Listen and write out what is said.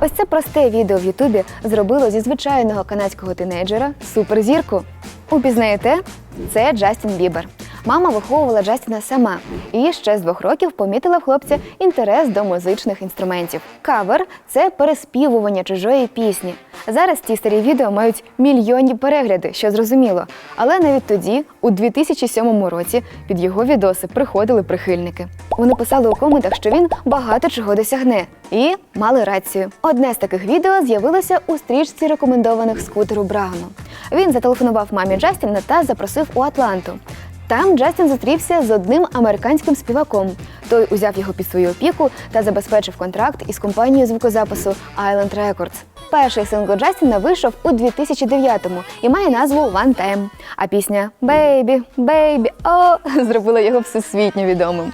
Ось це просте відео в Ютубі зробило зі звичайного канадського тинейджера суперзірку. Упізнаєте? Це Джастін Бібер. Мама виховувала Джастіна сама і ще з двох років помітила в хлопця інтерес до музичних інструментів. Кавер це переспівування чужої пісні. Зараз ті старі відео мають мільйонні перегляди, що зрозуміло. Але навіть тоді, у 2007 році, під його відоси приходили прихильники. Вони писали у коментах, що він багато чого досягне, і мали рацію. Одне з таких відео з'явилося у стрічці рекомендованих скутеру Брауну. Він зателефонував мамі Джастіна та запросив у Атланту. Там Джастін зустрівся з одним американським співаком. Той узяв його під свою опіку та забезпечив контракт із компанією звукозапису Island Records. Перший сингл Джастіна вийшов у 2009-му і має назву One Time. А пісня Baby, Baby, о зробила його всесвітньо відомим.